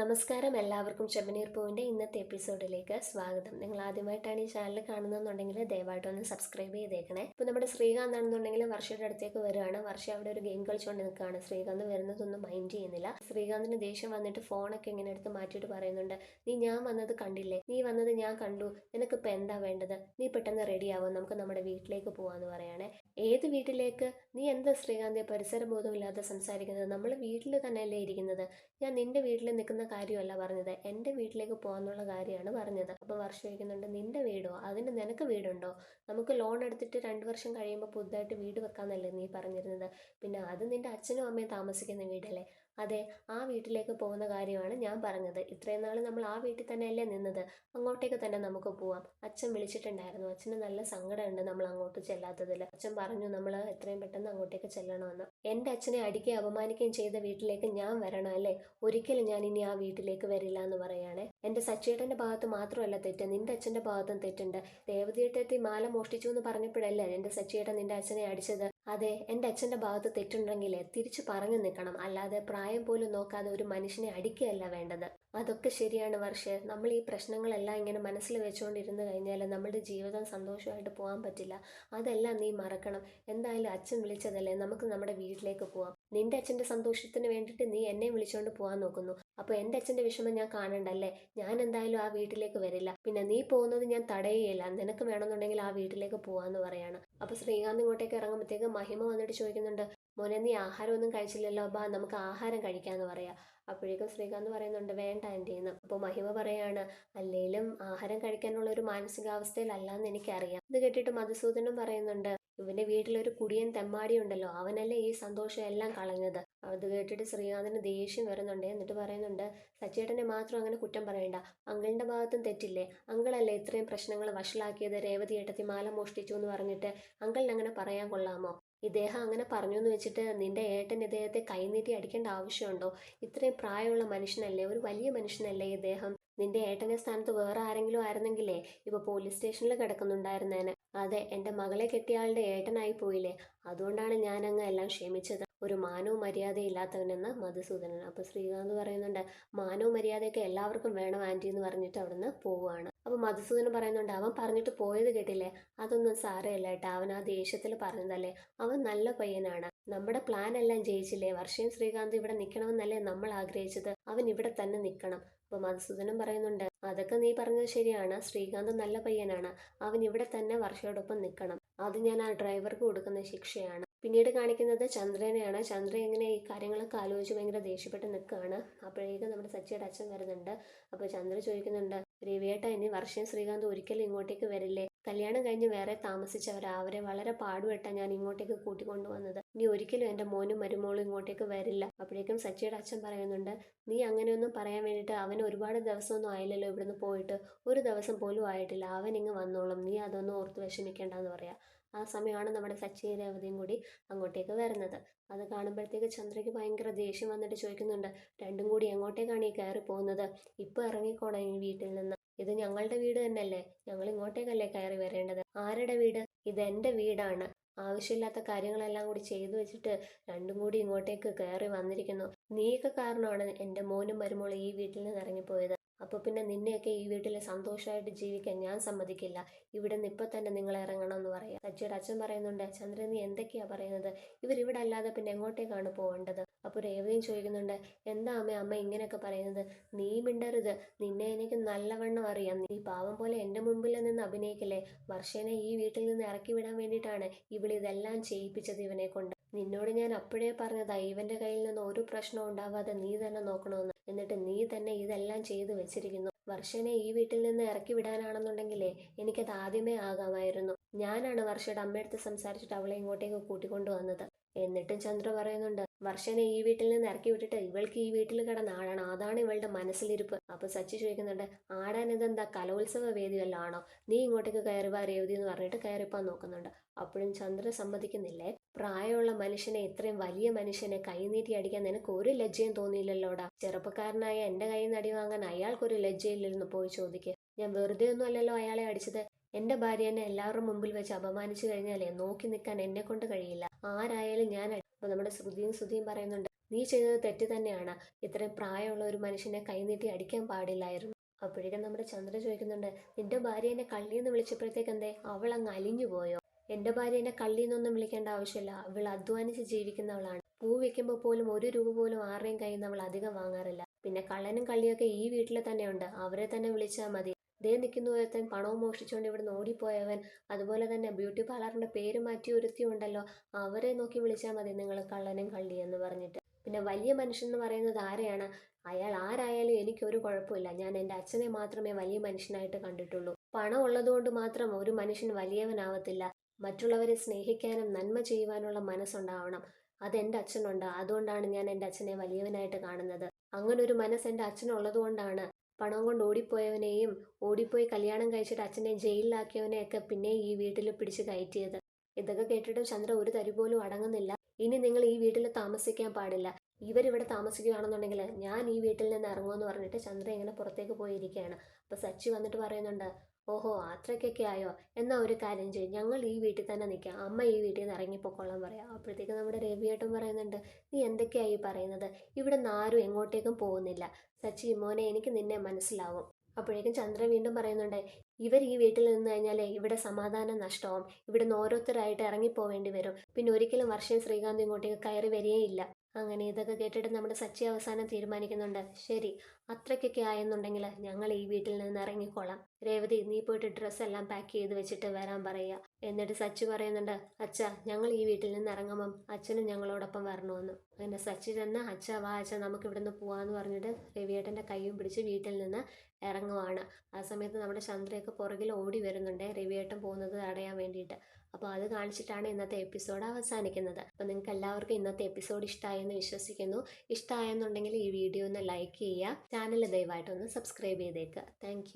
നമസ്കാരം. എല്ലാവർക്കും ചെമ്പനീർ പൂവിന്റെ ഇന്നത്തെ എപ്പിസോഡിലേക്ക് സ്വാഗതം. നിങ്ങൾ ആദ്യമായിട്ടാണ് ഈ ചാനൽ കാണുന്നതെന്നുണ്ടെങ്കിൽ ദയവായിട്ട് ഒന്ന് സബ്സ്ക്രൈബ് ചെയ്തേക്കണേ. ഇപ്പോൾ നമ്മുടെ ശ്രീകാന്ത് ആണെന്നുണ്ടെങ്കിൽ വർഷയുടെ അടുത്തേക്ക് വരുവാണ്. വർഷ അവിടെ ഒരു ഗെയിം കളിച്ചുകൊണ്ട് നിൽക്കുകയാണ്. ശ്രീകാന്ത് വരുന്നതൊന്നും മൈൻഡ് ചെയ്യുന്നില്ല. ശ്രീകാന്തിന് ദേഷ്യം വന്നിട്ട് ഫോണൊക്കെ ഇങ്ങനെ എടുത്ത് മാറ്റിയിട്ട് പറയുന്നുണ്ട്. നീ ഞാൻ വന്നത് കണ്ടില്ലേ? നീ വന്നത് ഞാൻ കണ്ടു. നിനക്കിപ്പോൾ എന്താ വേണ്ടത്? നീ പെട്ടെന്ന് റെഡി ആവും? നമുക്ക് നമ്മുടെ വീട്ടിലേക്ക് പോവാന്ന് പറയണേ. ഏത് വീട്ടിലേക്ക്? നീ എന്താ ശ്രീകാന്ത് പരിസരബോധമില്ലാതെ സംസാരിക്കുന്നത്? നമ്മൾ വീട്ടിൽ തന്നെയല്ലേ ഇരിക്കുന്നത്? ഞാൻ നിന്റെ വീട്ടിൽ നിൽക്കുന്ന കാര്യമല്ല പറഞ്ഞത്. എന്റെ വീട്ടിലേക്ക് പോകാന്നുള്ള കാര്യമാണ് പറഞ്ഞത്. അപ്പോൾ വർഷം ചോദിക്കുന്നുണ്ട് നിന്റെ വീടോ? അതിന് നിനക്ക് വീടുണ്ടോ? നമുക്ക് ലോൺ എടുത്തിട്ട് രണ്ട് വർഷം കഴിയുമ്പോൾ പുതുതായിട്ട് വീട് വെക്കാമെന്നല്ലേ നീ പറഞ്ഞിരുന്നത്? പിന്നെ അത് നിന്റെ അച്ഛനും അമ്മയും താമസിക്കുന്ന വീടല്ലേ? അതെ ആ വീട്ടിലേക്ക് പോകുന്ന കാര്യമാണ് ഞാൻ പറഞ്ഞത്. ഇത്രയും നാൾ നമ്മൾ ആ വീട്ടിൽ തന്നെയല്ലേ നിന്നത്. അങ്ങോട്ടേക്ക് തന്നെ നമുക്ക് പോവാം. അച്ഛൻ വിളിച്ചിട്ടുണ്ടായിരുന്നു. അച്ഛന് നല്ല സങ്കടമുണ്ട് നമ്മൾ അങ്ങോട്ട് ചെല്ലാത്തതിൽ അച്ഛൻ പറഞ്ഞു നമ്മൾ എത്രയും പെട്ടെന്ന് അങ്ങോട്ടേക്ക് ചെല്ലണമെന്ന്. എന്റെ അച്ഛനെ അടിക്കുകയും അപമാനിക്കുകയും ചെയ്ത വീട്ടിലേക്ക് ഞാൻ വരണം അല്ലേ? ഒരിക്കലും ഞാൻ ഇനി ആ വീട്ടിലേക്ക് വരില്ല എന്ന് പറയുകയാണെ. എന്റെ സച്ചേട്ടന്റെ ഭാഗത്ത് മാത്രമല്ല തെറ്റ്. നിന്റെ അച്ഛന്റെ ഭാഗത്തും തെറ്റുണ്ട്. ദേവതീട്ടത്തി മാല മോഷ്ടിച്ചു എന്ന് പറഞ്ഞപ്പോഴല്ലേ എന്റെ സച്ചേട്ടൻ നിന്റെ അച്ഛനെ അടിച്ചത്? അതെ എന്റെ അച്ഛന്റെ ഭാഗത്ത് തെറ്റുണ്ടെങ്കിൽ തിരിച്ചു പറഞ്ഞു നിൽക്കണം. അല്ലാതെ പ്രായം പോലും നോക്കാതെ ഒരു മനുഷ്യനെ അടിക്കുകയല്ല വേണ്ടത്. അതൊക്കെ ശരിയാണ് വർഷേ. നമ്മൾ ഈ പ്രശ്നങ്ങളെല്ലാം ഇങ്ങനെ മനസ്സിൽ വെച്ചുകൊണ്ടിരുന്നു കഴിഞ്ഞാൽ നമ്മുടെ ജീവിതം സന്തോഷമായിട്ട് പോകാൻ പറ്റില്ല. അതെല്ലാം നീ മറക്കണം. എന്തായാലും അച്ഛൻ വിളിച്ചതല്ലേ? നമുക്ക് നമ്മുടെ വീട്ടിലേക്ക് പോവാം. നിന്റെ അച്ഛന്റെ സന്തോഷത്തിന് വേണ്ടിയിട്ട് നീ എന്നെ വിളിച്ചുകൊണ്ട് പോകാൻ നോക്കുന്നു. അപ്പോൾ എന്റെ അച്ഛന്റെ വിഷമം ഞാൻ കാണണ്ടല്ലേ? ഞാൻ എന്തായാലും ആ വീട്ടിലേക്ക് വരില്ല. പിന്നെ നീ പോകുന്നത് ഞാൻ തടയുകയില്ല. നിനക്ക് വേണമെന്നുണ്ടെങ്കിൽ ആ വീട്ടിലേക്ക് പോവാന്ന് പറയാണ്. അപ്പോൾ ശ്രീകാന്ത് ഇങ്ങോട്ടേക്ക് ഇറങ്ങുമ്പോഴത്തേക്ക് മഹിമ വന്നിട്ട് ചോദിക്കുന്നുണ്ട് മോനെ നീ ആഹാരമൊന്നും കഴിച്ചില്ലല്ലോ? ബാ നമുക്ക് ആഹാരം കഴിക്കാമെന്ന് പറയാം. അപ്പോഴേക്കും ശ്രീകാന്ത് പറയുന്നുണ്ട് വേണ്ട ആന്റി എന്ന്. അപ്പോൾ മഹിമ പറയാണ് അല്ലെങ്കിലും ആഹാരം കഴിക്കാനുള്ള ഒരു മാനസികാവസ്ഥയിലല്ല എന്ന് എനിക്കറിയാം. ഇത് കേട്ടിട്ട് മധുസൂദനം പറയുന്നുണ്ട് ഇവന്റെ വീട്ടിലൊരു കുടിയൻ തെമ്മാടി ഉണ്ടല്ലോ. അവനല്ലേ ഈ സന്തോഷം എല്ലാം കളഞ്ഞത്. അത് കേട്ടിട്ട് ശ്രീകാന്തിന് ദേഷ്യം വരുന്നുണ്ട്. എന്നിട്ട് പറയുന്നുണ്ട് സച്ചേട്ടനെ മാത്രം അങ്ങനെ കുറ്റം പറയണ്ട. അങ്കിളിന്റെ ഭാഗത്തും തെറ്റില്ലേ? അങ്കിളല്ലേ ഇത്രയും പ്രശ്നങ്ങൾ വഷളാക്കിയത്? രേവതി ഏട്ടത്തി മാല മോഷ്ടിച്ചു എന്ന് പറഞ്ഞിട്ട് അങ്കിളിന് അങ്ങനെ പറയാൻ കൊള്ളാമോ? ഇദ്ദേഹം അങ്ങനെ പറഞ്ഞു എന്ന് വെച്ചിട്ട് നിന്റെ ഏട്ടൻ ഇദ്ദേഹത്തെ കൈനീട്ടി അടിക്കേണ്ട ആവശ്യമുണ്ടോ? ഇത്രയും പ്രായമുള്ള മനുഷ്യനല്ലേ? ഒരു വലിയ മനുഷ്യനല്ലേ ഇദ്ദേഹം? നിന്റെ ഏട്ടന്റെ സ്ഥാനത്ത് വേറെ ആരെങ്കിലും ആയിരുന്നെങ്കിലേ ഇപ്പൊ പോലീസ് സ്റ്റേഷനിൽ കിടക്കുന്നുണ്ടായിരുന്നേനെ. അതെ എന്റെ മകളെ കെട്ടിയ ആളുടെ ഏട്ടനായി പോയില്ലേ? അതുകൊണ്ടാണ് ഞാൻ അങ്ങ് എല്ലാം ക്ഷമിച്ചത്. ഒരു മാനവും മര്യാദയില്ലാത്തവനെന്ന് മധുസൂദനൻ. അപ്പോൾ ശ്രീകാന്ത് പറയുന്നുണ്ട് മാനവും മര്യാദയൊക്കെ എല്ലാവർക്കും വേണം ആന്റി എന്ന് പറഞ്ഞിട്ട് അവിടുന്ന് പോവുകയാണ്. അപ്പോൾ മധുസൂദനം പറയുന്നുണ്ട് അവൻ പറഞ്ഞിട്ട് പോയത് കേട്ടില്ലേ? അതൊന്നും സാരമില്ല കേട്ടോ. അവൻ ആ ദേഷ്യത്തിൽ പറഞ്ഞതല്ലേ? അവൻ നല്ല പയ്യനാണ്. നമ്മുടെ പ്ലാൻ എല്ലാം ജയിച്ചില്ലേ? വർഷയും ശ്രീകാന്ത് ഇവിടെ നിൽക്കണമെന്നല്ലേ നമ്മൾ ആഗ്രഹിച്ചത്? അവൻ ഇവിടെ തന്നെ നിൽക്കണം അപ്പോൾ മധുസൂദനം പറയുന്നുണ്ട് അതൊക്കെ നീ പറഞ്ഞത് ശരിയാണ്. ശ്രീകാന്ത് നല്ല പയ്യനാണ്. അവൻ ഇവിടെ തന്നെ വർഷയോടൊപ്പം നിൽക്കണം അത് ഞാൻ ആ ഡ്രൈവർക്ക് കൊടുക്കുന്ന ശിക്ഷയാണ്. പിന്നീട് കാണിക്കുന്നത് ചന്ദ്രനെയാണ്. ചന്ദ്രൻ ഇങ്ങനെ ഈ കാര്യങ്ങളൊക്കെ ആലോചിച്ച് ഭയങ്കര ദേഷ്യപ്പെട്ട് നിൽക്കുകയാണ്. അപ്പോഴേക്കും നമ്മുടെ സച്ചിയുടെ അച്ഛൻ വരുന്നുണ്ട്. അപ്പോൾ ചന്ദ്ര ചോദിക്കുന്നുണ്ട് രവിയേട്ട ഇനി വർഷം ശ്രീകാന്ത് ഒരിക്കലും ഇങ്ങോട്ടേക്ക് വരില്ലേ? കല്യാണം കഴിഞ്ഞ് വേറെ താമസിച്ചവരാ. അവരെ വളരെ പാടുപെട്ടാണ് ഞാൻ ഇങ്ങോട്ടേക്ക് കൂട്ടിക്കൊണ്ടുവന്നത് നീ ഒരിക്കലും എന്റെ മോനും മരുമോളും ഇങ്ങോട്ടേക്ക് വരില്ല. അപ്പോഴേക്കും സച്ചിയുടെ അച്ഛൻ പറയുന്നുണ്ട് നീ അങ്ങനെയൊന്നും പറയാൻ വേണ്ടിയിട്ട് അവൻ ഒരുപാട് ദിവസമൊന്നും ആയില്ലല്ലോ ഇവിടുന്ന് പോയിട്ട്. ഒരു ദിവസം പോലും ആയിട്ടില്ല. അവൻ ഇങ്ങ് വന്നോളും. നീ അതൊന്നും ഓർത്ത് വിഷമിക്കേണ്ടെന്ന് പറയാം. ആ സമയമാണ് നമ്മുടെ സച്ചിയും രേവതിയും കൂടി അങ്ങോട്ടേക്ക് വരുന്നത്. അത് കാണുമ്പോഴത്തേക്ക് ചന്ദ്രയ്ക്ക് ഭയങ്കര ദേഷ്യം വന്നിട്ട് ചോദിക്കുന്നുണ്ട് രണ്ടും കൂടി എങ്ങോട്ടേക്കാണ് ഈ കയറി പോകുന്നത് ഇപ്പോൾ ഇറങ്ങിക്കോണം ഈ വീട്ടിൽ നിന്ന്. ഇത് ഞങ്ങളുടെ വീട് തന്നെയല്ലേ? ഞങ്ങൾ ഇങ്ങോട്ടേക്കല്ലേ കയറി വരേണ്ടത്. ആരുടെ വീട്? ഇത് എന്റെ വീടാണ്. ആവശ്യമില്ലാത്ത കാര്യങ്ങളെല്ലാം കൂടി ചെയ്തു വെച്ചിട്ട് രണ്ടും കൂടി ഇങ്ങോട്ടേക്ക് കയറി വന്നിരിക്കുന്നു. നീയൊക്കെ കാരണമാണ് എന്റെ മോനും മരുമോളും ഈ വീട്ടിൽ നിന്ന് ഇറങ്ങിപ്പോയത്. അപ്പോൾ പിന്നെ നിന്നെയൊക്കെ ഈ വീട്ടിൽ സന്തോഷമായിട്ട് ജീവിക്കാൻ ഞാൻ സമ്മതിക്കില്ല. ഇവിടെ നിന്ന് ഇപ്പം തന്നെ നിങ്ങൾ ഇറങ്ങണം എന്ന് പറയാം. സച്ചിയുടെ അച്ഛൻ പറയുന്നുണ്ട് ചന്ദ്രൻ നീ എന്തൊക്കെയാ പറയുന്നത്? ഇവർ ഇവിടെ അല്ലാതെ പിന്നെ എങ്ങോട്ടേക്കാണ് പോകേണ്ടത്? അപ്പോൾ രേവതിയും ചോദിക്കുന്നുണ്ട് എന്താ അമ്മ അമ്മ ഇങ്ങനെയൊക്കെ പറയുന്നത്? നീ മിണ്ടരുത്. നിന്നെ എനിക്ക് നല്ലവണ്ണം അറിയാം. നീ പാവം പോലെ എന്റെ മുമ്പിൽ നിന്ന് അഭിനയിക്കല്ലേ? വർഷേനെ ഈ വീട്ടിൽ നിന്ന് ഇറക്കി വിടാൻ വേണ്ടിയിട്ടാണ് ഇവളിതെല്ലാം ചെയ്യിപ്പിച്ചത് ഇവനെ കൊണ്ട് നിന്നോട് ഞാൻ അപ്പോഴേ പറഞ്ഞതാ ഇവന്റെ കയ്യിൽ നിന്ന് ഒരു പ്രശ്നവും ഉണ്ടാവാതെ നീ തന്നെ നോക്കണമെന്ന്. എന്നിട്ട് നീ തന്നെ ഇതെല്ലാം ചെയ്തു വെച്ചിരിക്കുന്നു. വർഷനെ ഈ വീട്ടിൽ നിന്ന് ഇറക്കി വിടാനാണെന്നുണ്ടെങ്കിലേ എനിക്കത് ആദ്യമേ ആകാമായിരുന്നു. ഞാനാണ് വർഷയുടെ അമ്മയടുത്ത് സംസാരിച്ചിട്ട് അവളെ ഇങ്ങോട്ടേക്ക് കൂട്ടിക്കൊണ്ടു വന്നത് എന്നിട്ടും ചന്ദ്ര പറയുന്നുണ്ട് വർഷനെ ഈ വീട്ടിൽ നിന്ന് ഇറക്കി വിട്ടിട്ട് ഇവൾക്ക് ഈ വീട്ടിൽ കിടന്ന് ആടാണ് അതാണ് ഇവളുടെ മനസ്സിലിരിപ്പ്. അപ്പൊ സച്ചി ചോദിക്കുന്നുണ്ട് ആടാൻ ഇതെന്താ കലോത്സവ വേദി വല്ലതും നീ ഇങ്ങോട്ടേക്ക് കയറുവാ രേവതി എന്ന് പറഞ്ഞിട്ട് കയറിപ്പാൻ നോക്കുന്നുണ്ട്. അപ്പോഴും ചന്ദ്ര സമ്മതിക്കുന്നില്ലേ? പ്രായമുള്ള മനുഷ്യനെ ഇത്രയും വലിയ മനുഷ്യനെ കൈനീട്ടി അടിക്കാൻ നിനക്ക് ഒരു ലജ്ജയും തോന്നിയില്ലല്ലോടാ ചെറുപ്പക്കാരനായ എന്റെ കയ്യിൽ നിന്ന് അടി വാങ്ങാൻ അയാൾക്കൊരു ലജ്ജയില്ലെന്ന് പോയി ചോദിക്കുക ഞാൻ വെറുതെ ഒന്നും അല്ലല്ലോ അയാളെ അടിച്ചത്. എന്റെ എന്നെ എല്ലാവരുടെ മുമ്പിൽ വെച്ച് അപമാനിച്ചു കഴിഞ്ഞാലേ നോക്കി നിൽക്കാൻ എന്നെ കൊണ്ട് കഴിയില്ല. ആരായാലും ഞാൻ നമ്മുടെ ശ്രുതിയും ശ്രുതിയും പറയുന്നുണ്ട് നീ ചെയ്തത് തെറ്റ് തന്നെയാണ്. ഇത്രയും പ്രായമുള്ള ഒരു മനുഷ്യനെ കൈനീട്ടി അടിക്കാൻ പാടില്ലായിരുന്നു. അപ്പോഴേക്കും നമ്മുടെ ചന്ദ്ര ചോദിക്കുന്നുണ്ട് നിന്റെ ഭാര്യ എന്നെ കള്ളിയെന്ന് വിളിച്ചപ്പോഴത്തേക്ക് എന്തേ? അവൾ അങ്ങ് അലിഞ്ഞു പോയോ? എന്റെ ഭാര്യ എന്നെ കള്ളിയെന്നൊന്നും വിളിക്കേണ്ട ആവശ്യമില്ല. അവൾ അധ്വാനിച്ച് ജീവിക്കുന്നവളാണ്. പൂ വെക്കുമ്പോൾ പോലും ഒരു രൂപ പോലും ആരുടെയും കയ്യിൽ നിന്ന് അവൾ അധികം വാങ്ങാറില്ല. പിന്നെ കള്ളനും കള്ളിയൊക്കെ ഈ വീട്ടിൽ തന്നെയുണ്ട്. അവരെ തന്നെ വിളിച്ചാൽ മതി. ദേ നിൽക്കുന്ന ഒരുത്തൻ പണവും മോഷ്ടിച്ചുകൊണ്ട് ഇവിടെ ഓടിപ്പോയവൻ. അതുപോലെ തന്നെ ബ്യൂട്ടി പാർലറിന്റെ പേര് മാറ്റി ഒരുത്തി ഉണ്ടല്ലോ. അവരെ നോക്കി വിളിച്ചാൽ മതി നിങ്ങൾ കള്ളനും കള്ളി എന്ന് പറഞ്ഞിട്ട്. പിന്നെ വലിയ മനുഷ്യൻ എന്ന് പറയുന്നത് ആരെയാണ്? അയാൾ ആരായാലും എനിക്കൊരു കുഴപ്പമില്ല. ഞാൻ എന്റെ അച്ഛനെ മാത്രമേ വലിയ മനുഷ്യനായിട്ട് കണ്ടിട്ടുള്ളൂ. പണം ഉള്ളതുകൊണ്ട് മാത്രം ഒരു മനുഷ്യൻ വലിയവനാവത്തില്ല. മറ്റുള്ളവരെ സ്നേഹിക്കാനും നന്മ ചെയ്യുവാനുള്ള മനസ്സുണ്ടാവണം. അത് എന്റെ അച്ഛനുണ്ട്. അതുകൊണ്ടാണ് ഞാൻ എന്റെ അച്ഛനെ വലിയവനായിട്ട് കാണുന്നത്. അങ്ങനെ ഒരു മനസ്സ് എന്റെ അച്ഛനുള്ളത് കൊണ്ടാണ് പണം കൊണ്ട് ഓടിപ്പോയവനെയും ഓടിപ്പോയി കല്യാണം കഴിച്ചിട്ട് അച്ഛനെ ജയിലിലാക്കിയവനെയൊക്കെ പിന്നെ ഈ വീട്ടിൽ പിടിച്ച് കയറ്റിയത്. ഇതൊക്കെ കേട്ടിട്ട് ചന്ദ്ര ഒരു തരി പോലും അടങ്ങുന്നില്ല. ഇനി നിങ്ങൾ ഈ വീട്ടിൽ താമസിക്കാൻ പാടില്ല. ഇവരിവിടെ താമസിക്കുകയാണെന്നുണ്ടെങ്കിൽ ഞാൻ ഈ വീട്ടിൽ നിന്ന് ഇറങ്ങുമെന്ന് പറഞ്ഞിട്ട് ചന്ദ്ര ഇങ്ങനെ പുറത്തേക്ക് പോയിരിക്കുകയാണ്. അപ്പോൾ സച്ചി വന്നിട്ട് പറയുന്നുണ്ട് ഓഹോ അത്രയ്ക്കൊക്കെ ആയോ? എന്നാ ഒരു കാര്യം ചെയ്യും. ഞങ്ങൾ ഈ വീട്ടിൽ തന്നെ നിൽക്കാം. അമ്മ ഈ വീട്ടിൽ നിന്ന് ഇറങ്ങിപ്പോക്കോളാൻ പറയാം. അപ്പോഴത്തേക്ക് നമ്മുടെ രവിയേട്ടൻ പറയുന്നുണ്ട് നീ എന്തൊക്കെയായി പറയുന്നത്? ഇവിടെ നിന്ന് ആരും എങ്ങോട്ടേക്കും പോകുന്നില്ല. സച്ചി മോനെ എനിക്ക് നിന്നെ മനസ്സിലാവും. അപ്പോഴേക്കും ചന്ദ്രൻ വീണ്ടും പറയുന്നുണ്ട് ഇവർ ഈ വീട്ടിൽ നിന്ന് കഴിഞ്ഞാൽ ഇവിടെ സമാധാനം നഷ്ടമാവും ഇവിടെ നിന്ന് ഓരോരുത്തരായിട്ട് ഇറങ്ങിപ്പോവേണ്ടി വരും. പിന്നെ ഒരിക്കലും വർഷം ശ്രീകാന്ത് ഇങ്ങോട്ടേക്ക് കയറി വരികയില്ല. അങ്ങനെ ഇതൊക്കെ കേട്ടിട്ട് നമ്മുടെ സച്ചി അവസാനം തീരുമാനിക്കുന്നുണ്ട് ശരി അത്രയ്ക്കൊക്കെ ആയെന്നുണ്ടെങ്കിൽ ഞങ്ങൾ ഈ വീട്ടിൽ നിന്ന് ഇറങ്ങിക്കോളാം. രേവതി നീ പോയിട്ട് ഡ്രസ്സ് എല്ലാം പാക്ക് ചെയ്ത് വെച്ചിട്ട് വരാൻ പറയുക. എന്നിട്ട് സച്ചി പറയുന്നുണ്ട് അച്ഛ ഞങ്ങൾ ഈ വീട്ടിൽ നിന്ന് ഇറങ്ങുമ്പം അച്ഛനും ഞങ്ങളോടൊപ്പം വരണമെന്ന്. അങ്ങനെ സച്ചി തന്നെ അച്ഛ വാ അച്ഛ നമുക്ക് ഇവിടുന്ന് പോവാന്ന് പറഞ്ഞിട്ട് രവിയേട്ടന്റെ കൈയും പിടിച്ച് വീട്ടിൽ നിന്ന് ഇറങ്ങുവാണ്. ആ സമയത്ത് നമ്മുടെ ചന്ദ്രയൊക്കെ പുറകിൽ ഓടി വരുന്നുണ്ട് രവിയേട്ടൻ പോകുന്നത് തടയാൻ വേണ്ടിയിട്ട്. അപ്പോൾ അത് കാണിച്ചിട്ടാണ് ഇന്നത്തെ എപ്പിസോഡ് അവസാനിക്കുന്നത്. അപ്പോൾ നിങ്ങൾക്ക് എല്ലാവർക്കും ഇന്നത്തെ എപ്പിസോഡ് ഇഷ്ടമായെന്ന് വിശ്വസിക്കുന്നു. ഇഷ്ടമായെന്നുണ്ടെങ്കിൽ ഈ വീഡിയോ ഒന്ന് ലൈക്ക് ചെയ്യുക. ചാനൽ ദയവായിട്ടൊന്ന് സബ്സ്ക്രൈബ് ചെയ്തേക്കുക താങ്ക്